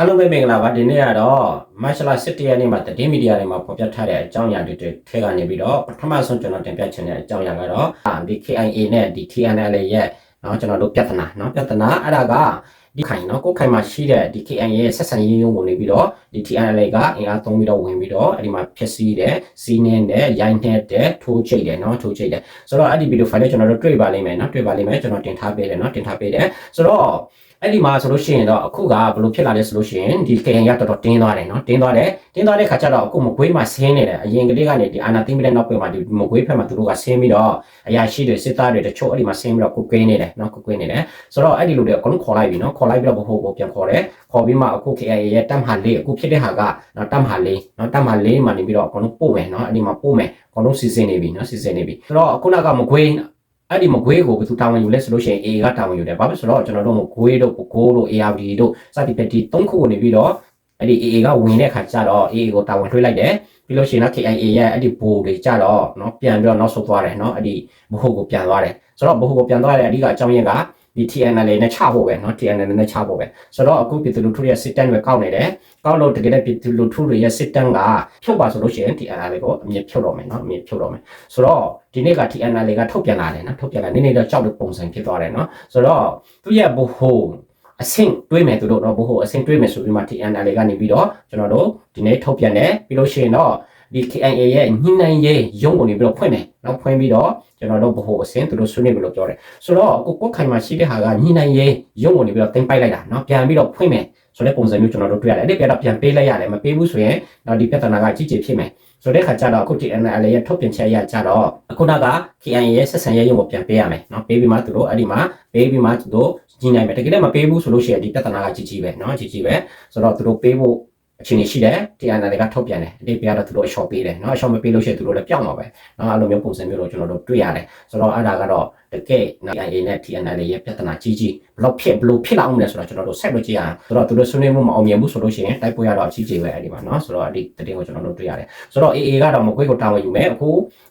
အားလုံးပဲမင်္ဂလာပါဒီနေ့ကတော့မတ်လ17ရက်နေ့မှာတည်င်းမီဒီယာတွေမှာဖော်ပြထားတဲ့အကြောင်းအရာတွေထဲကနေပြီးတော့ပထမဆုံးကျွန်တော်တင်ပြချင်တဲ့အကြောင်းအရာကတော့ဒီ KIA နဲ့ဒီ TNL ရဲ့เนาะကျွန်တော်တို့ပြဿနာเนาะပြဿနာအဲ့ဒါကဒီခိုင်เนาะကိုခိုင်မှာရှိတဲ့ဒီ KIA ရဲ့ဆက်ဆံရေးရုံးပုံနေပြီးတော့ဒီ TNL ကအင်အားသုံးပြီးတော့ဝင်ပြီးတော့အဲ့ဒီမှာဖြစ်စီးတယ်စီးနင်းတယ်ရိုင်းနှက်တယ်ထိုးချိတ်တယ်เนาะထိုးချိတ်တယ်ဆိုတော့အဲ့ဒီဗီဒီယိုဖိုင်လေးကျွန်တော်တို့တွေ့ပါလိမ့်မယ်เนาะတွေ့ပါလိမ့်မယ်ကျွန်တော်တင်ထားပေးတယ်เนาะတင်ထားပေးတယ်ဆိုတော့ အဲ့ဒီမှာဆိုလို့ရှိရင်တော့အခုကဘယ်လိုဖြစ်လာလဲဆိုလို့ရှိရင်ဒီ KN ကတော်တော်တင်းသွားတယ်နော်တင်းသွားတယ်တင်းသွားတဲ့ခါကျတော့အခုမကွေးမှာဆင်းနေတယ်အရင်ကလေးကနေဒီအာနာသိမ်းပြီးတဲ့နောက်ပိုင်းမှာဒီမကွေးဖက်မှာသူတို့ကဆင်းပြီးတော့အရာရှိတွေစစ်သားတွေတချို့အဲ့ဒီမှာဆင်းပြီးတော့ကုကွေးနေတယ်နော်ကုကွေးနေတယ်ဆိုတော့အဲ့ဒီလိုတွေအကုန်ခေါ်လိုက်ပြီနော်ခေါ်လိုက်ပြီးတော့ဘဟုတ်ဘပြန်ခေါ်တယ်ခေါ်ပြီးမှအခု KN ရဲ့တပ်မဟာလေးအခုဖြစ်တဲ့ဟာကနော်တပ်မဟာလေးနော်တပ်မဟာလေးမှာနေပြီးတော့အကုန်ပို့မယ်နော်အဲ့ဒီမှာပို့မယ်အကုန်စီစဉ်နေပြီနော်စီစဉ်နေပြီဆိုတော့ခုနကမကွေး အဲ့ဒီမကွေးကိုဘယ်သူတာဝန်ယူလဲဆိုလို့ရှိရင် A ကတာဝန်ယူတယ်ဘာဖြစ်ဆိုတော့ကျွန်တော်တို့မကွေးတို့ပကိုးတို့ ARD တို့စသည်ဖြင့်ဒီ၃ခုကိုနေပြီးတော့အဲ့ဒီ AA ကဝင်တဲ့ခါကျတော့ AA ကိုတာဝန်ထွေးလိုက်တယ်ပြီးလို့ရှိရင်တော့ KIA ရဲ့အဲ့ဒီဘိုးတွေကြတော့เนาะပြန်ပြီးတော့နောက်ဆုတ်သွားတယ်เนาะအဲ့ဒီဘဟုကိုပြန်သွားတယ်ဆိုတော့ဘဟုကိုပြန်သွားတဲ့အဓိကအကြောင်းရင်းက ဒီ TNL နဲ့ချဖို့ပဲเนาะ TNL နဲ့ချဖို့ပဲဆိုတော့အခုပြည်သူလူထုရဲ့ system တွေကောက်နေတယ်ကောက်လို့တကယ်တဲ့ပြည်သူလူထုတွေရဲ့ system ကဖြုတ်ပါဆိုလို့ရှိရင် TNL ကိုအမြင့်ဖြုတ်တော့မယ်เนาะအမြင့်ဖြုတ်တော့မယ်ဆိုတော့ဒီနေ့က TNL ကထုတ်ပြန်လာတယ်เนาะထုတ်ပြန်လာနေနေတော့ကြောက်တဲ့ပုံစံဖြစ်သွားတယ်เนาะဆိုတော့သူရဲ့ဘဟုအဆင့်တွေးမယ်သူတို့တော့ဘဟုအဆင့်တွေးမယ်ဆိုပြီးမှ TNL ကနေပြီးတော့ကျွန်တော်တို့ဒီနေ့ထုတ်ပြန်တယ်ပြီးလို့ရှိရင်တော့ ဒီ KIA ရဲ့ညှိနှိုင်းရေးရုံးကိုနေပြီးတော့ဖွင့်တယ်။နောက်ဖွင့်ပြီးတော့ကျွန်တော်တို့ဘဟုအဆင့်သူတို့ဆွေးနွေးပြီးလို့ပြောတယ်။ဆိုတော့ကိုကိုခိုင်မှာရှိတဲ့ဟာကညှိနှိုင်းရေးရုံးကိုနေပြီးတော့တင်ပိုက်လိုက်တာเนาะပြန်ပြီးတော့ဖွင့်မယ်ဆိုတဲ့ပုံစံမျိုးကျွန်တော်တို့တွေ့ရတယ်။အဲ့ဒီပြန်တော့ပြန်ပေးလိုက်ရတယ်မပေးဘူးဆိုရင်တော့ဒီပြဿနာကကြီးကြီးဖြစ်မယ်။ဆိုတဲ့ခါကျတော့အခု TNL ရဲ့ထုတ်ပြန်ချက်အရကြတော့အခုနက KIA ရဲ့ဆက်ဆံရေးရုံးကိုပြန်ပေးရမယ်เนาะပေးပြီးမှသူတို့အဲ့ဒီမှာပေးပြီးမှသူတို့ကြီးနိုင်မယ်တကယ်လည်းမပေးဘူးဆိုလို့ရှိရင်ဒီပြဿနာကကြီးကြီးပဲเนาะကြီးကြီးပဲဆိုတော့သူတို့ပေးဖို့ အခြေအနေရှိတယ်တရားနာတွေကထုတ်ပြန်တယ်အတိတ်ပြတော့သူတို့အလျှော့ပေးတယ်เนาะအလျှော့မပေးလို့ရှိရင်သူတို့လည်းပြောင်းမှာပဲเนาะအဲ့လိုမျိုးပုံစံမျိုးတော့ကျွန်တော်တို့တွေ့ရတယ်ဆိုတော့အဲ့ဒါကတော့ တကယ် NIA နဲ့ TNL ရဲ့ပြဿနာကြီးကြီးဘလို့ဖြစ်ဘလို့ဖြစ်လာအောင်လဲဆိုတော့ကျွန်တော်တို့ဆက်လို့ကြည့်ရအောင်ဆိုတော့သူတို့ဆွေးနွေးမှုမအောင်မြင်ဘူးဆိုလို့ရှိရင်တိုက်ပွဲရတော့အကြီးကြီးပဲအဲ့ဒီမှာเนาะဆိုတော့အဲ့ဒီတည်င်းကိုကျွန်တော်တို့တွေ့ရတယ်ဆိုတော့ AA ကတော့မကွေးကိုတာဝန်ယူမယ်အခု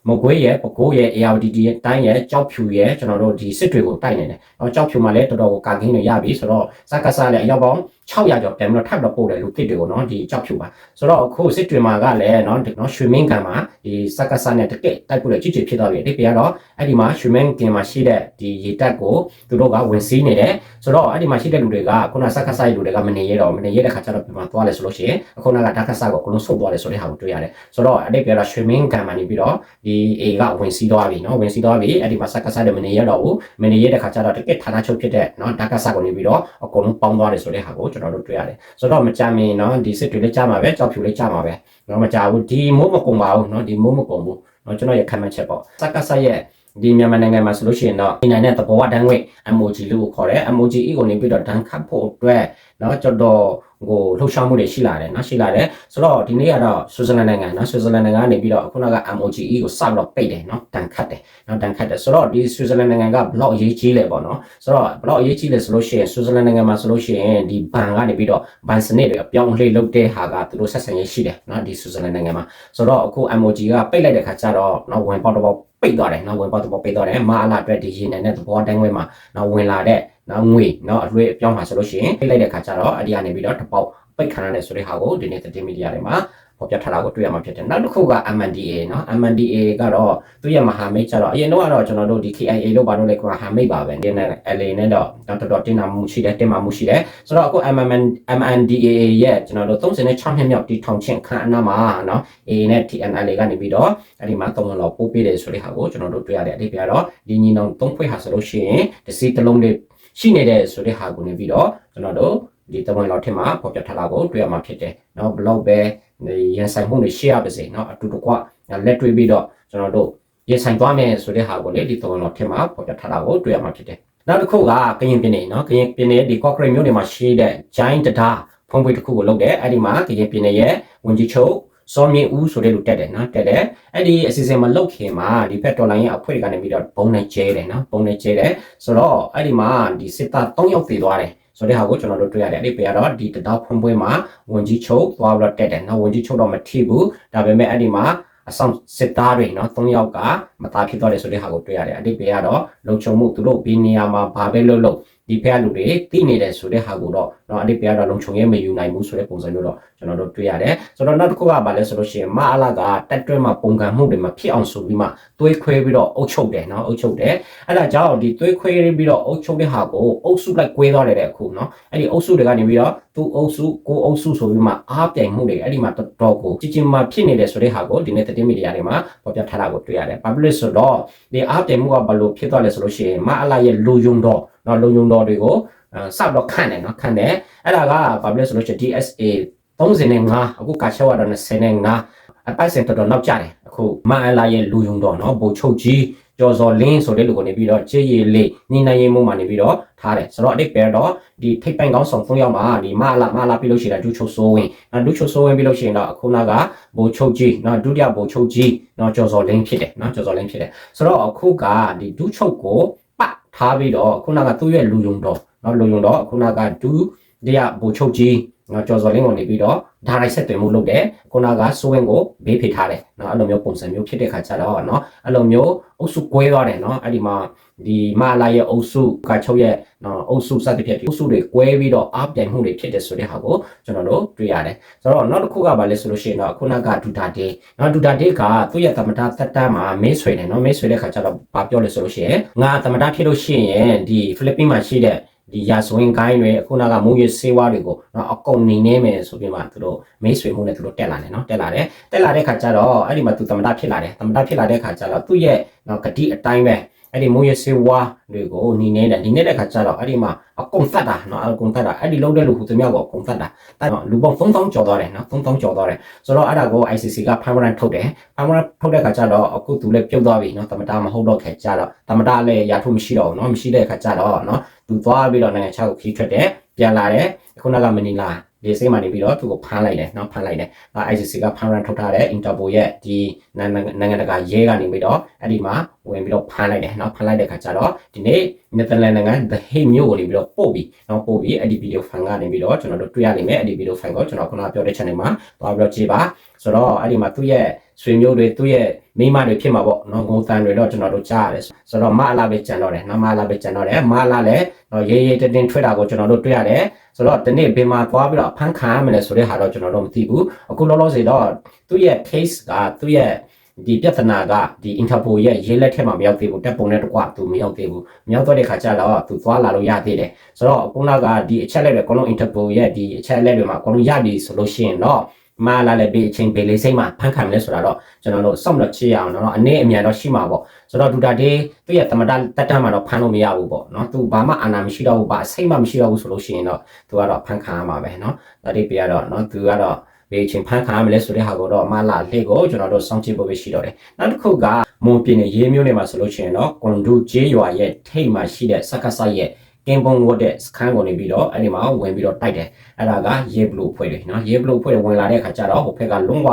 မကွေးရဲ့ပကိုးရဲ့ ARDD ရဲ့တိုင်းရဲ့ကြောက်ဖြူရဲ့ကျွန်တော်တို့ဒီစစ်တွေကိုတိုက်နေတယ်เนาะကြောက်ဖြူမှာလည်းတော်တော်ကိုကာကင်းတွေရပြီဆိုတော့စကားစားလည်းအရောက်ပေါင်း600ကျော်ပြန်ပြီးတော့ထပ်တော့ပို့တယ်လူတစ်တွေကိုเนาะဒီကြောက်ဖြူပါဆိုတော့အခုစစ်တွေမှာကလည်းเนาะဒီเนาะရွှေမင်းကန်မှာဒီစကားစားနဲ့တကက်တိုက်ပို့တဲ့ကြီးကြီးဖြစ်သွားပြီဒီပြကတော့အဲ့ဒီမှာရွှေမင်းကင်မှာ ရှိတဲ့ဒီရေတက်ကိုသူတို့ကဝင်စီးနေတယ်ဆိုတော့အဲ့ဒီမှာရှိတဲ့လူတွေကခုနစက္ကဆိုင်လူတွေကမနေရတော့မနေရတဲ့ခါကျတော့ပြန်မသွားလဲဆိုလို့ရှိရင်အခုနကဓာတ်ခဆကိုအကုန်လုံးဆုတ်သွားတယ်ဆိုတဲ့ဟာကိုတွေ့ရတယ်ဆိုတော့အဲ့ဒီပြောတော့ရွှေမင်းကံမှနေပြီးတော့ဒီ A ကဝင်စီးသွားပြီနော်ဝင်စီးသွားပြီအဲ့ဒီမှာစက္ကဆိုင်တွေမနေရတော့ဘူးမနေရတဲ့ခါကျတော့တကယ့်ဌာနချုပ်ဖြစ်တဲ့နော်ဓာတ်ခဆကိုနေပြီးတော့အကုန်လုံးပေါင်းသွားတယ်ဆိုတဲ့ဟာကိုကျွန်တော်တို့တွေ့ရတယ်ဆိုတော့မကြမင်းနော်ဒီစစ်တွေလည်းကြားမှာပဲကြောက်ဖြူလည်းကြားမှာပဲနော်မကြဘူးဒီမိုးမကုန်ပါဘူးနော်ဒီမိုးမကုန်ဘူးနော်ကျွန်တော်ရခံမှတ်ချက်ပေါ့စက္ကဆရဲ့ ဒီမြန်မာနိုင်ငံမှာဆိုလို့ရှိရင်တော့ဒီနိုင်တဲ့သဘောဝတန်းငွေ emoji လို့ခေါ်တယ် emoji ကိုနေပြီးတော့တန်းခတ်ဖို့အတွက်เนาะကျွန်တော်ဟိုလှုပ်ရှားမှုတွေရှိလာတယ်เนาะရှိလာတယ်ဆိုတော့ဒီနေ့ကတော့ဆွစ်ဇာလန်နိုင်ငံเนาะဆွစ်ဇာလန်နိုင်ငံကနေပြီးတော့ခုနက emoji ကိုစပြီးတော့ပိတ်တယ်เนาะတန်းခတ်တယ်เนาะတန်းခတ်တယ်ဆိုတော့ဒီဆွစ်ဇာလန်နိုင်ငံကဘလောက်အရေးကြီးလဲပေါ့เนาะဆိုတော့ဘလောက်အရေးကြီးလဲဆိုလို့ရှိရင်ဆွစ်ဇာလန်နိုင်ငံမှာဆိုလို့ရှိရင်ဒီဘန်ကနေပြီးတော့ဘန်စနစ်တွေအပြောင်းအလဲလုပ်တဲ့ဟာကသူတို့ဆက်ဆံရေးရှိတယ်เนาะဒီဆွစ်ဇာလန်နိုင်ငံမှာဆိုတော့အခု emoji ကပိတ်လိုက်တဲ့ခါကျတော့เนาะဝင်ပေါက်တော့ ပိတ်သွားတယ်နော်ဝင်ပေါက်တော့ပိတ်သွားတယ်မာအလာအတွက်ဒီရေနယ်နဲ့သဘောတိုင်းဝဲမှာနော်ဝင်လာတဲ့နော်ငွေနော်အလွေအပြောင်းမှာဆိုလို့ရှိရင်ပိတ်လိုက်တဲ့ခါကျတော့အဒီကနေပြီးတော့တပေါက်ပိတ်ခံရတဲ့ဆိုတဲ့ဟာကိုဒီနေ့သတင်းမီဒီယာတွေမှာ ဖော်ပြထားတာကိုတွေ့ရမှာဖြစ်တယ်နောက်တစ်ခုက MNDA เนาะ MNDA ကတော့သူရဲ့မဟာမိတ်ကျတော့အရင်တော့ကတော့ကျွန်တော်တို့ဒီ KIA လို့ဘာလို့လဲကမဟာမိတ်ပါပဲဒီနဲ့ LA နဲ့တော့တော်တော်တင်နာမှုရှိတယ်တင်မာမှုရှိတယ်ဆိုတော့အခု MMN MNDA ရဲ့ကျွန်တော်တို့36နှစ်မြောက်တီထောင်ချင်းခန့်အနားမှာเนาะ A နဲ့ TNL ကနေပြီးတော့အဲ့ဒီမှာသုံးလောက်ပို့ပေးတယ်ဆိုတဲ့ဟာကိုကျွန်တော်တို့တွေ့ရတဲ့အဓိပ္ပာယ်တော့ဒီညီနောင်သုံးဖွဲ့ဟာဆိုလို့ရှိရင်တစ်စီတစ်လုံးလေးရှိနေတဲ့ဆိုတဲ့ဟာကိုနေပြီးတော့ကျွန်တော်တို့ဒီတဝန်လောက်ထင်မှာပေါ်ပြထားတာကိုတွေ့ရမှာဖြစ်တယ်เนาะဘလောက်ပဲ ရန်ဆိုင်မှုတွေရှေ့ရပါစေเนาะအတူတကွလက်တွေ့ပြီးတော့ကျွန်တော်တို့ရန်ဆိုင်သွားမယ်ဆိုတဲ့ဟာကိုလေဒီတဝန်လောက်ထင်မှာပေါ်ပြထားတာကိုတွေ့ရမှာဖြစ်တယ်နောက်တစ်ခုကကရင်ပြည်နယ်เนาะကရင်ပြည်နယ်ဒီ Cochrane မြို့နယ်မှာရှိတဲ့ Giant Data ဖုံးပွေတစ်ခုကိုလုပ်တယ်အဲ့ဒီမှာကရင်ပြည်နယ်ရဲ့ဝန်ကြီးချုပ်စောမြင့်ဦးဆိုတဲ့လူတက်တယ်နော်တက်တယ်အဲ့ဒီအစီအစဉ်မလုပ်ခင်မှာဒီဖက်တော်လိုင်းရဲ့အဖွဲ့ကနေပြီးတော့ဘုံနဲ့ကျဲတယ်နော်ဘုံနဲ့ကျဲတယ်ဆိုတော့အဲ့ဒီမှာဒီစစ်သား၃ယောက်တည်သွားတယ် ဆိုတဲ့ဟာကိုကျွန်တော်တို့တွေ့ရတယ်အဲ့ဒီပေကတော့ဒီတတော်ဖွင့်ပွဲမှာဝန်ကြီးချုပ်သွားပြီးတော့တက်တယ်နော်ဝန်ကြီးချုပ်တော့မထိဘူးဒါပေမဲ့အဲ့ဒီမှာအဆောင်စစ်သားတွေနော်၃ယောက်ကမသားဖြစ်သွားတယ်ဆိုတဲ့ဟာကိုတွေ့ရတယ်အဲ့ဒီပေကတော့လုံချုံမှုသူတို့ဘီနေရာမှာဘာပဲလုပ်လို့ ဒီဖက်လူတွေသိနေတယ်ဆိုတဲ့ဟာကိုတော့เนาะအဲ့ဒီဖက်ကတော့လုံခြုံရေးမယူနိုင်ဘူးဆိုတဲ့ပုံစံမျိုးတော့ကျွန်တော်တို့တွေ့ရတယ်ဆိုတော့နောက်တစ်ခုကဘာလဲဆိုလို့ရှိရင်မအလာကတက်တွဲမှာပုံကံမှုတွေမှာဖြစ်အောင်ဆိုပြီးမှသွေးခွဲပြီးတော့အုပ်ချုပ်တယ်เนาะအုပ်ချုပ်တယ်အဲ့ဒါကြောင့်ဒီသွေးခွဲပြီးတော့အုပ်ချုပ်တဲ့ဟာကိုအုပ်စုလိုက်ကွဲသွားတယ်တဲ့အခုเนาะအဲ့ဒီအုပ်စုတွေကနေပြီးတော့သူအုပ်စုကိုအုပ်စုဆိုပြီးမှအားပြိုင်မှုတွေအဲ့ဒီမှာတော်တော်ကိုကြီးကြီးမားဖြစ်နေတယ်ဆိုတဲ့ဟာကိုဒီနေ့သတင်းမီဒီယာတွေမှာပေါ်ပြထားတာကိုတွေ့ရတယ် public တွေ့ဆိုတော့ဒီအားတည်မှုကဘလို့ဖြစ်သွားလဲဆိုလို့ရှိရင်မအလာရဲ့လူယုံတော်နော်လူယုံတော်တွေကိုစတော့ခန့်တယ်နော်ခန့်တယ်အဲ့ဒါကဘာဖြစ်လဲဆိုလို့ရှိရင် DSA 35အခုကာချောရတော့25အပိုက်စင်တော်တော်နောက်ကျတယ်အခုမအလာရဲ့လူယုံတော်နော်ဘိုလ်ချုပ်ကြီး ကျော်စော်လင်းဆိုတဲ့လူကိုနေပြီးတော့ချေရည်လေးညီနိုင်ရင်မှုမှာနေပြီးတော့ထားတယ်ဆိုတော့အတိတ်ပဲတော့ဒီထိပ်ပိုင်းကောင်းဆောင်ဖုံးရောက်မှာဒီမလာမလာပြီးလို့ရှိရင်ဒုချုပ်စိုးဝင်နော်ဒုချုပ်စိုးဝင်ပြီးလို့ရှိရင်တော့အခုနကဘိုချုပ်ကြီးနော်ဒုတိယဘိုချုပ်ကြီးနော်ကျော်စော်လင်းဖြစ်တယ်နော်ကျော်စော်လင်းဖြစ်တယ်ဆိုတော့အခုကဒီဒုချုပ်ကိုပတ်ထားပြီးတော့ခုနကသူ့ရဲ့လူယုံတော်နော်လူယုံတော်ခုနကဒုတိယဘိုချုပ်ကြီး နော်ကျော်စော်လင်းကိုနေပြီးတော့ဒါရိုက်ဆက်သွယ်မှုလုပ်တယ်ခုနကစိုးဝင်ကိုဘေးဖိထားတယ်နော်အဲ့လိုမျိုးပုံစံမျိုးဖြစ်တဲ့ခါကျတော့နော်အဲ့လိုမျိုးအုပ်စုကွဲသွားတယ်နော်အဲ့ဒီမှာဒီမာလာရဲ့အုပ်စုကချုပ်ရဲ့နော်အုပ်စုစသဖြင့်ဒီအုပ်စုတွေကွဲပြီးတော့အားပြိုင်မှုတွေဖြစ်တယ်ဆိုတဲ့ဟာကိုကျွန်တော်တို့တွေ့ရတယ်ဆိုတော့နောက်တစ်ခုကဘာလဲဆိုလို့ရှိရင်တော့ခုနကဒူတာဒေးနော်ဒူတာဒေးကသူ့ရဲ့သမ္မတသက်တမ်းမှာမေးဆွေတယ်နော်မေးဆွေတဲ့ခါကျတော့ဘာပြောလဲဆိုလို့ရှိရင်ငါသမ္မတဖြစ်လို့ရှိရင်ဒီဖိလစ်ပင်းမှာရှိတဲ့ ဒီရာဇဝင်ကိုင်းတွေခုနကမုံရစေဝါတွေကိုနော်အကုန်နေနေမယ်ဆိုပြီးမှသူတို့မိတ်ဆွေမှုနဲ့သူတို့တက်လာတယ်နော်တက်လာတယ်တက်လာတဲ့ခါကျတော့အဲ့ဒီမှာသူသမ္မတဖြစ်လာတယ်သမ္မတဖြစ်လာတဲ့ခါကျတော့သူ့ရဲ့နော်ဂတိအတိုင်းပဲအဲ့ဒီမုံရစေဝါတွေကိုနေနေတယ်နေနေတဲ့ခါကျတော့အဲ့ဒီမှာအကုန်သတ်တာနော်အကုန်သတ်တာအဲ့ဒီလုံးတဲ့လူဟူသူမြောက်ကိုအကုန်သတ်တာအဲ့တော့လူပေါင်း3000ကျော်သွားတယ်နော်3000ကျော်သွားတယ်ဆိုတော့အဲ့ဒါကို ICC ကဖမ်းမရန်ထုတ်တယ်ဖမ်းမရန်ထုတ်တဲ့ခါကျတော့အခုသူလည်းပြုတ်သွားပြီနော်သမ္မတမဟုတ်တော့ခဲ့ကြတော့သမ္မတလည်းရာထုမရှိတော့ဘူးနော်မရှိတဲ့ခါကျတော့နော် သူသွားပြီးတော့နိုင်ငံခြားကိုခီးထွက်တယ်ပြန်လာတယ်ခုနကမနီလာဒီစိတ်မှနေပြီးတော့သူကိုဖမ်းလိုက်တယ်နော်ဖမ်းလိုက်တယ်အဲ ICC ကဖမ်းရန်ထုတ်ထားတဲ့ Interpol ရဲ့ဒီနိုင်ငံတကာရဲကနေပြီးတော့အဲ့ဒီမှာ ဝင်ပြီးတော့ဖမ်းလိုက်တယ်နော်ဖမ်းလိုက်တဲ့ခါကျတော့ဒီနေ့ Netherlands နိုင်ငံ The Hague မြို့ကိုနေပြီးတော့ပို့ပြီးနော်ပို့ပြီးအဲ့ဒီ video file ကနေပြီးတော့ကျွန်တော်တို့တွေ့ရနိုင်မယ်အဲ့ဒီ video file ကိုကျွန်တော်ခုနကပြောတဲ့ channel မှာသွားပြီးတော့ကြည့်ပါဆိုတော့အဲ့ဒီမှာသူ့ရဲ့ဆွေမျိုးတွေသူ့ရဲ့မိမတွေဖြစ်မှာပေါ့နော်ငုံတန်တွေတော့ကျွန်တော်တို့ကြားရတယ်ဆိုတော့မအလာပဲကြံတော့တယ်နော်မအလာပဲကြံတော့တယ်မအလာလည်းနော်ရေရေတင်းတင်းထွက်တာကိုကျွန်တော်တို့တွေ့ရတယ်ဆိုတော့ဒီနေ့ဘယ်မှာသွားပြီးတော့ဖန်ခံရမလဲဆိုတဲ့ဟာတော့ကျွန်တော်တို့မသိဘူးအခုလောလောဆယ်တော့သူ့ရဲ့ case ကသူ့ရဲ့ ဒီပြဿနာကဒီ Interpol ရဲ့ရေးလက်ထက်မှာမရောက်သေးဘူးတက်ပုံနဲ့တကွသူမရောက်သေးဘူးမရောက်တော့တဲ့ခါကျတော့သူသွားလာလို့ရသေးတယ်ဆိုတော့အခုနောက်ကဒီအချက်လက်တွေအကုန်လုံး Interpol ရဲ့ဒီအချက်လက်တွေမှာအကုန်လုံးရပြီဆိုလို့ရှိရင်တော့မာလာလည်းဒီအချိန်ပေလေးစိမ့်မှာဖန်ခံမယ်ဆိုတာတော့ကျွန်တော်တို့စောင့်လို့ချေရအောင်တော့အနေအမြန်တော့ရှိမှာပေါ့ဆိုတော့ဒူတာဒေးသူ့ရဲ့သမတတက်တမ်းမှာတော့ဖန်လို့မရဘူးပေါ့နော်သူဘာမှအာဏာမရှိတော့ဘူးဘာစိတ်မှမရှိတော့ဘူးဆိုလို့ရှိရင်တော့သူကတော့ဖန်ခံရမှာပဲနော်ဒါတိပြရတော့နော်သူကတော့ ဘယ်အချိန်ဖန်ခံရမလဲဆိုတဲ့ဟာကိုတော့မလာလက်ကိုကျွန်တော်တို့စောင့်ကြည့်ဖို့ပဲရှိတော့တယ်နောက်တစ်ခုကမွန်ပြည်နယ်ရေးမျိုးတွေမှာဆိုလို့ရှိရင်တော့ကွန်ဒူဂျေးရွာရဲ့ထိတ်မှာရှိတဲ့စက္ကဆရဲ့ကင်ပုံဝတ်တဲ့စခန်းကိုနေပြီးတော့အဲ့ဒီမှာဝင်ပြီးတော့တိုက်တယ်အဲ့ဒါကရေဘလူဖွဲ့တယ်နော်ရေဘလူဖွဲ့တယ်ဝင်လာတဲ့အခါကျတော့ဟိုဘက်ကလုံးဝ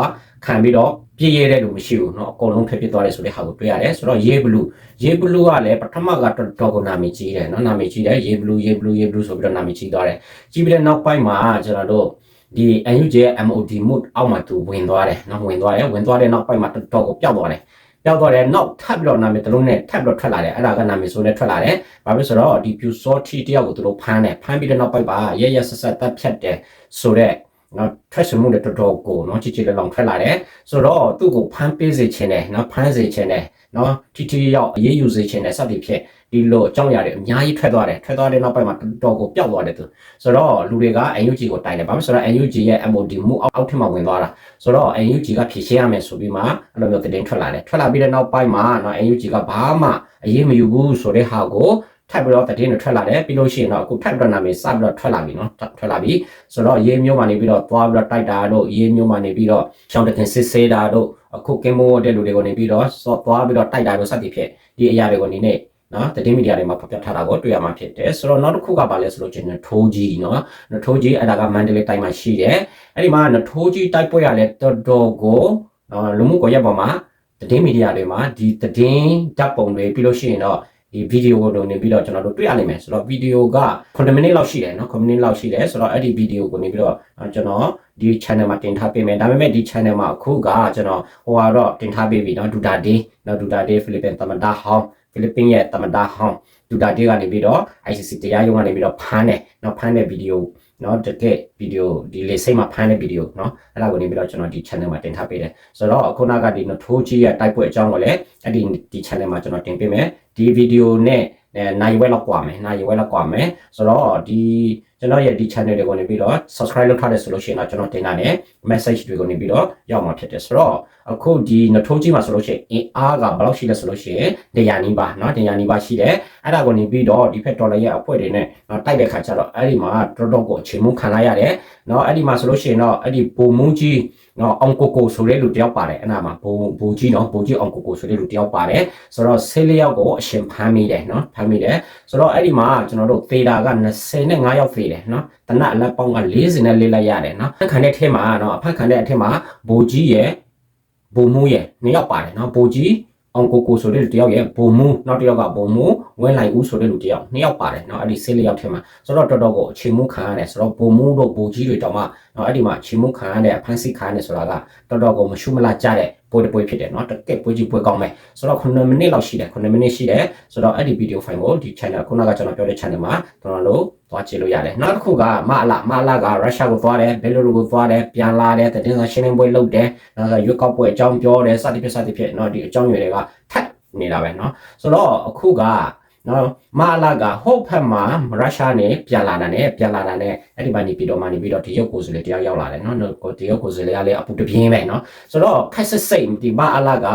ခံပြီးတော့ပြည့်ရတဲ့လူမရှိဘူးเนาะအကုန်လုံးဖြစ်ဖြစ်သွားတယ်ဆိုတဲ့ဟာကိုတွေ့ရတယ်ဆိုတော့ရေဘလူးရေဘလူးကလည်းပထမကတော်တော်ကိုနာမည်ကြီးတယ်เนาะနာမည်ကြီးတယ်ရေဘလူးရေဘလူးရေဘလူးဆိုပြီးတော့နာမည်ကြီးသွားတယ်ကြီးပြီးတဲ့နောက်ပိုင်းမှာကျွန်တော်တို့ ဒီ NUJ ရဲ့ MOD mode အောက်မှာသူဝင်သွားတယ်နော်ဝင်သွားတယ်ဝင်သွားတဲ့နောက်ပိုင်းမှာတော်တော်ကိုပျောက်သွားတယ်ပျောက်သွားတယ်နောက်ထပ်ပြီးတော့နာမည်တလုံးနဲ့ထပ်ပြီးတော့ထွက်လာတယ်အဲ့ဒါကနာမည်ဆိုနဲ့ထွက်လာတယ်ဘာဖြစ်ဆိုတော့ဒီ pure sortie တယောက်ကိုသူတို့ဖမ်းတယ်ဖမ်းပြီးတဲ့နောက်ပိုင်းပါရရဆက်ဆက်တက်ဖြတ်တယ်ဆိုတော့ နော်ထွက်ဆွမှုနဲ့တော်တော်ကိုနော်ချီချီလောင်ထွက်လာတယ်ဆိုတော့သူ့ကိုဖမ်းပေးစေချင်တယ်နော်ဖမ်းစေချင်တယ်နော်တီတီရောက်အေးအေးယူစေချင်တယ်စသည်ဖြင့်ဒီလိုအကြောင်းအရာတွေအများကြီးထွက်သွားတယ်ထွက်သွားတဲ့နောက်ပိုင်းမှာတော်ကိုပျောက်သွားတယ်သူဆိုတော့လူတွေက NUG ကိုတိုင်တယ်ဘာလို့ဆိုတော့ NUG ရဲ့ MOD မှုအောက်ထက်မှာဝင်သွားတာဆိုတော့ NUG ကဖြည့်ရှင်းရမယ်ဆိုပြီးမှအဲ့လိုမျိုးတင်ထွက်လာတယ်ထွက်လာပြီးတဲ့နောက်ပိုင်းမှာနော် NUG ကဘာမှအရေးမယူဘူးဆိုတဲ့ဟာကို ထပ်ပြီးတော့တည်င်းတွေထွက်လာတယ်ပြီးလို့ရှိရင်တော့အခုထပ်ပြီးတော့နာမည်စပြီးတော့ထွက်လာပြီနော်ထွက်လာပြီဆိုတော့ရေးမျိုးမှနေပြီးတော့သွားပြီးတော့တိုက်တာတို့ရေးမျိုးမှနေပြီးတော့ရှောင်းတခင်စစ်ဆေးတာတို့အခုကင်းမိုးတဲ့လူတွေကိုနေပြီးတော့သွားပြီးတော့တိုက်တာတို့စသည်ဖြင့်ဒီအရာတွေကိုနေနေနော်တည်င်းမီဒီယာတွေမှာဖော်ပြထားတာကိုတွေ့ရမှာဖြစ်တယ်ဆိုတော့နောက်တစ်ခုကပါလဲဆိုလို့ချင်းထိုးကြီးနော်ထိုးကြီးအဲ့ဒါကမန္တလေးတိုင်းမှာရှိတယ်အဲ့ဒီမှာထိုးကြီးတိုက်ပွဲရလဲတော်တော်ကိုလူမှုကွန်ရက်ပေါ်မှာတည်င်းမီဒီယာတွေမှာဒီတည်င်းဓာတ်ပုံတွေပြီးလို့ရှိရင်တော့ ဒီဗီဒီယိုကိုလုံနေပြီးတော့ကျွန်တော်တို့တွေ့ရနိုင်မယ်ဆိုတော့ဗီဒီယိုက9မိနစ်လောက်ရှိတယ်နော်9မိနစ်လောက်ရှိတယ်ဆိုတော့အဲ့ဒီဗီဒီယိုကိုနေပြီးတော့ကျွန်တော်ဒီ channel မှာတင်ထားပေးမယ်ဒါပေမဲ့ဒီ channel မှာအခုကကျွန်တော်ဟိုကတော့တင်ထားပေးပြီနော်ဒူတာဒေးနော်ဒူတာဒေးဖိလစ်ပင်သမတာဟောင်းဖိလစ်ပင်ရဲ့သမတာဟောင်းဒူတာဒေးကနေပြီးတော့ ICC တရားရုံးကနေပြီးတော့ဖမ်းတယ်နော်ဖမ်းတဲ့ဗီဒီယို เนาะတကယ်ဗီဒီယိုဒီလေစိတ်မှာဖမ်းတဲ့ဗီဒီယိုเนาะအဲ့ဒါကိုနေပြီးတော့ကျွန်တော်ဒီ channel မှာတင်ထားပေးတယ်ဆိုတော့အခုနကဒီနထိုးကြီးရဲ့တိုက်ပွဲအကြောင်းကိုလည်းအဲ့ဒီဒီ channel မှာကျွန်တော်တင်ပေးမယ်ဒီဗီဒီယိုနဲ့အဲနိုင်ဝဲလောက်กว่าမယ်နိုင်ဝဲလောက်กว่าမယ်ဆိုတော့ဒီ ကျွန်တော်ရဲ့ဒီ channel တွေကိုနေပြီးတော့ subscribe လုပ်ထားတယ်ဆိုလို့ရှိရင်တော့ကျွန်တော်တင်တာနဲ့ message တွေကိုနေပြီးတော့ရောက်မှာဖြစ်တယ်ဆိုတော့အခုဒီနထိုးကြီးမှာဆိုလို့ရှိရင်အင်အားကဘယ်လောက်ရှိလဲဆိုလို့ရှိရင်100နီးပါးเนาะ100နီးပါးရှိတယ်အဲ့ဒါကိုနေပြီးတော့ဒီဖက်ဒေါ်လာရဲ့အဖွဲ့တွေနဲ့เนาะတိုက်တဲ့ခါကျတော့အဲ့ဒီမှာတော်တော်ကိုအချိန်မှုခံလိုက်ရတယ်เนาะအဲ့ဒီမှာဆိုလို့ရှိရင်တော့အဲ့ဒီပုံမူးကြီး နော်အောင်ကိုကိုဆိုတဲ့လူတယောက်ပါတယ်အဲ့နာမှာဘိုးဘိုးကြီးနော်ဘိုးကြီးအောင်ကိုကိုဆိုတဲ့လူတယောက်ပါတယ်ဆိုတော့ဆေးလေးယောက်ကိုအရှင်ဖမ်းမိတယ်နော်ဖမ်းမိတယ်ဆိုတော့အဲ့ဒီမှာကျွန်တော်တို့သေတာက25ယောက်သေတယ်နော်တနအလက်ပေါင်းက40နဲ့လေးလိုက်ရတယ်နော်ဖက်ခံတဲ့အထက်မှာနော်ဖက်ခံတဲ့အထက်မှာဘိုးကြီးရဲ့ဘိုးမိုးရဲ့နှစ်ယောက်ပါတယ်နော်ဘိုးကြီး အောင်ကိုကိုဆိုတဲ့လူတယောက်ရဲ့ဘုံမူနောက်တစ်ယောက်ကဘုံမူဝင်းလိုက်ဦးဆိုတဲ့လူတယောက်နှစ်ယောက်ပါတယ်เนาะအဲ့ဒီဆေးလေးယောက်ထဲမှာဆိုတော့တော်တော်ကိုအချိန်မှုခံရတယ်ဆိုတော့ဘုံမူတို့ဘိုကြီးတွေတောင်မှเนาะအဲ့ဒီမှာအချိန်မှုခံရတဲ့အဖန်စီခံရတယ်ဆိုတာကတော်တော်ကိုမရှုမလားကြတဲ့ ပွဲတစ်ပွဲဖြစ်တယ်เนาะတကက်ပွဲကြီးပွဲကောင်းမယ်ဆိုတော့9မိနစ်လောက်ရှိတယ်9မိနစ်ရှိတယ်ဆိုတော့အဲ့ဒီဗီဒီယိုဖိုင်ကိုဒီ channel ခုနကကျွန်တော်ပြောတဲ့ channel မှာကျွန်တော်တို့သွားကြည့်လို့ရတယ်နောက်တစ်ခုကမအလာမအလာကရုရှားကိုသွားတယ်ဘယ်လိုလိုကိုသွားတယ်ပြန်လာတယ်တည်င်းစာရှင်းလင်းပွဲလုပ်တယ်နောက်ဆိုရွက်ကောက်ပွဲအကြောင်းပြောတယ်စသဖြင့်စသဖြင့်เนาะဒီအကြောင်းတွေတွေကထပ်နေတာပဲเนาะဆိုတော့အခုက နော်မအလာကဟုတ်ဖက်မှာရုရှားနဲ့ပြန်လာတာနဲ့ပြန်လာတာနဲ့အဲ့ဒီမှာနေပြီးတော့မှနေပြီးတော့ဒီရုပ်ကိုယ်စားလှယ်တယောက်ရောက်လာတယ်နော်ဒီရုပ်ကိုယ်စားလှယ်ကလည်းအပူတပြင်းပဲနော်ဆိုတော့ခက်စစ်စိတ်ဒီမအလာက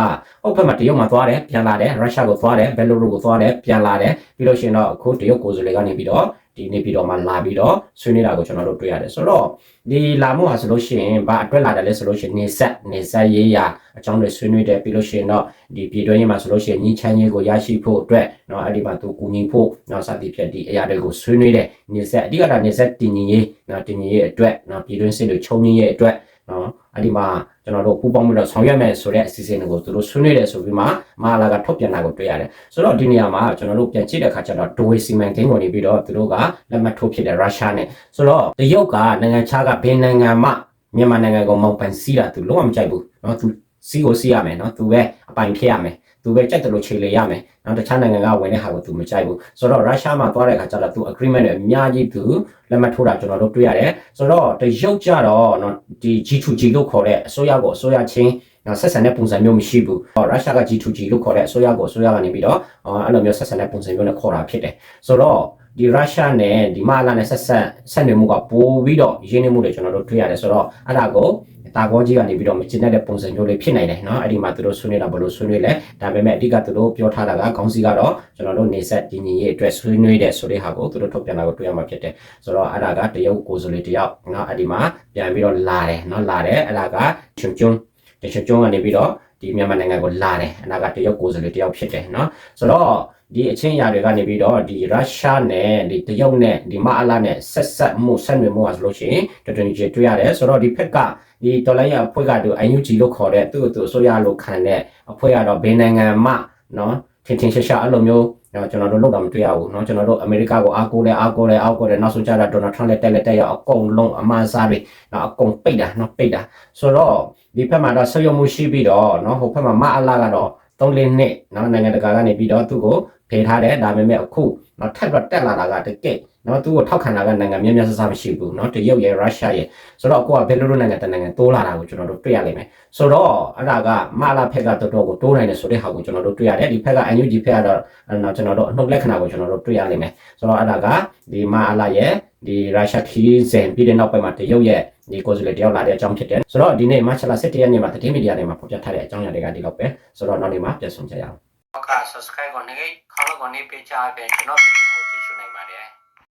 ဟုတ်ဖက်မှာတရုတ်မှာသွားတယ်ပြန်လာတယ်ရုရှားကိုသွားတယ်ဘယ်လိုလိုကိုသွားတယ်ပြန်လာတယ်ပြီးလို့ရှိရင်တော့အခုတရုတ်ကိုယ်စားလှယ်ကနေပြီးတော့ ဒီနေပြီးတော့မှလာပြီးတော့ဆွေးနွေးတာကိုကျွန်တော်တို့တွေ့ရတယ်ဆိုတော့ဒီလာမှုဟာဆိုလို့ရှိရင်ဘာအတွက်လာတယ်လဲဆိုလို့ရှိရင်နေဆက်နေဆက်ရေးရာအကြောင်းတွေဆွေးနွေးတယ်ပြီးလို့ရှိရင်တော့ဒီပြည်တွင်းရေးမှာဆိုလို့ရှိရင်ညီချမ်းရေးကိုရရှိဖို့အတွက်เนาะအဲ့ဒီမှာသူကူညီဖို့เนาะစသည်ဖြင့်ဒီအရာတွေကိုဆွေးနွေးတယ်နေဆက်အဓိကတော့နေဆက်တည်ငြိမ်ရေးเนาะတည်ငြိမ်ရေးအတွက်เนาะပြည်တွင်းစစ်တွေချုံငြိမ်ရေးအတွက် နော်အဲ့ဒီမှာကျွန်တော်တို့ပူပေါင်းပြီးတော့ဆောင်ရွက်မယ်ဆိုတဲ့အစီအစဉ်တွေကိုသူတို့ဆွေးနွေးတယ်ဆိုပြီးမှမာလာကထုတ်ပြန်တာကိုတွေ့ရတယ်ဆိုတော့ဒီနေရာမှာကျွန်တော်တို့ပြန်ကြည့်တဲ့အခါကျတော့ဒိုဝေစီမန်ကိန်းဝင်နေပြီးတော့သူတို့ကလက်မှတ်ထိုးဖြစ်တဲ့ရုရှားနဲ့ဆိုတော့တရုတ်ကနိုင်ငံခြားကဘယ်နိုင်ငံမှမြန်မာနိုင်ငံကိုမောက်ပန်စီးတာသူလုံးဝမကြိုက်ဘူးနော်သူစီကိုစီးရမယ်နော်သူပဲအပိုင်ဖြစ်ရမယ် သူပဲကြိုက်တယ်လို့ခြေလေရမယ်။နောက်တခြားနိုင်ငံကဝင်တဲ့ဟာကိုသူမကြိုက်ဘူး။ဆိုတော့ရုရှားမှာသွားတဲ့အခါကျတော့သူ agreement တွေအများကြီးသူလက်မှတ်ထိုးတာကျွန်တော်တို့တွေ့ရတယ်။ဆိုတော့တရုတ်ကြတော့နော်ဒီ G2G လို့ခေါ်တဲ့အစိုးရကိုအစိုးရချင်းနော်ဆက်ဆံတဲ့ပုံစံမျိုးမရှိဘူး။ရုရှားက G2G လို့ခေါ်တဲ့အစိုးရကိုအစိုးရကနေပြီးတော့အဲ့လိုမျိုးဆက်ဆံတဲ့ပုံစံမျိုးနဲ့ခေါ်တာဖြစ်တယ်။ဆိုတော့ ဒီရုရှားနဲ့ဒီမာလာနဲ့ဆက်ဆက်ဆက်နေမှုကပိုပြီးတော့ရင်းနှီးမှုတွေကျွန်တော်တို့တွေ့ရတယ်ဆိုတော့အဲ့ဒါကိုတာကောကြီးကနေပြီးတော့မကျင်တဲ့ပုံစံမျိုးလေးဖြစ်နိုင်တယ်เนาะအဲ့ဒီမှာသူတို့ဆွေးနွေးတာဘယ်လိုဆွေးနွေးလဲဒါပေမဲ့အဓိကသူတို့ပြောထားတာကခေါင်းစည်းကတော့ကျွန်တော်တို့နေဆက်ဒီညီရေးအတွက်ဆွေးနွေးတဲ့ဆိုတဲ့ဟာကိုသူတို့ထုတ်ပြန်တာကိုတွေ့ရမှာဖြစ်တယ်ဆိုတော့အဲ့ဒါကတရုတ်ကိုယ်စားလှယ်တယောက်เนาะအဲ့ဒီမှာပြန်ပြီးတော့လာတယ်เนาะလာတယ်အဲ့ဒါကချွန်ချွန်းတချွန်ချွန်းကနေပြီးတော့ဒီမြန်မာနိုင်ငံကိုလာတယ်အဲ့ဒါကတရုတ်ကိုယ်စားလှယ်တယောက်ဖြစ်တယ်เนาะဆိုတော့ ဒီအချင်းအရာတွေကနေပြီးတော့ဒီရုရှားနဲ့ဒီတရုတ်နဲ့ဒီမအလာနဲ့ဆက်ဆက်မှုဆက်နွယ်မှုဟာဆိုလို့ရှိရင်တော်တော်ကြီးတွေ့ရတယ်ဆိုတော့ဒီဖက်ကဒီဒေါ်လာရအဖွဲ့ကတူ UNG လို့ခေါ်တဲ့သူ့သူအစိုးရလို့ခံတဲ့အဖွဲ့ကတော့ဘယ်နိုင်ငံမှเนาะထင်ထင်ရှားရှားအဲ့လိုမျိုးနော်ကျွန်တော်တို့လောက်တာမတွေ့ရဘူးเนาะကျွန်တော်တို့အမေရိကကိုအားကိုးလဲအားကိုးလဲအားကိုးလဲနောက်ဆုံးကြတာဒေါ်နယ်ထရန့်လက်တက်လက်တက်ရအကုန်လုံးအမှန်စားတွေနော်အကုန်ပိတ်တာနော်ပိတ်တာဆိုတော့ဒီဖက်မှာတော့ဆက်ရုံမှုရှိပြီးတော့နော်ဟိုဖက်မှာမအလာကတော့3လနှစ်နော်နိုင်ငံတကာကနေပြီးတော့သူ့ကို ဖေထားတယ်ဒါပေမဲ့အခုနော်ထပ်တော့တက်လာတာကတကယ်နော်သူ့ကိုထောက်ခံတာကနိုင်ငံများများဆဆမရှိဘူးနော်တရုတ်ရဲ့ရုရှားရဲ့ဆိုတော့အခုကဘယ်လိုလိုနိုင်ငံတနိုင်ငံတိုးလာတာကိုကျွန်တော်တို့တွေ့ရလိမ့်မယ်ဆိုတော့အဲ့ဒါကမလာဖက်ကတော်တော်ကိုတိုးနိုင်တယ်ဆိုတဲ့ဟာကိုကျွန်တော်တို့တွေ့ရတယ်ဒီဖက်က NUG ဖက်ကတော့နော်ကျွန်တော်တို့အနှုတ်လက္ခဏာကိုကျွန်တော်တို့တွေ့ရလိမ့်မယ်ဆိုတော့အဲ့ဒါကဒီမအလာရဲ့ဒီရုရှားခီးစင်ပြီးတဲ့နောက်ပိုင်းမှာတရုတ်ရဲ့ဒီကိုယ်စားလှယ်တယောက်လာတဲ့အကြောင်းဖြစ်တယ်ဆိုတော့ဒီနေ့မတ်ချလာ7ရက်နေ့မှာသတင်းမီဒီယာတွေမှာဖော်ပြထားတဲ့အကြောင်းအရာတွေကဒီလောက်ပဲဆိုတော့နောက်နေ့မှာပြန်ဆုံကြရအောင်ဟုတ်က subscribe ကိုနေ ခေါင်းကိုနေပေးချပေးကျွန်တော်ဗီဒီယို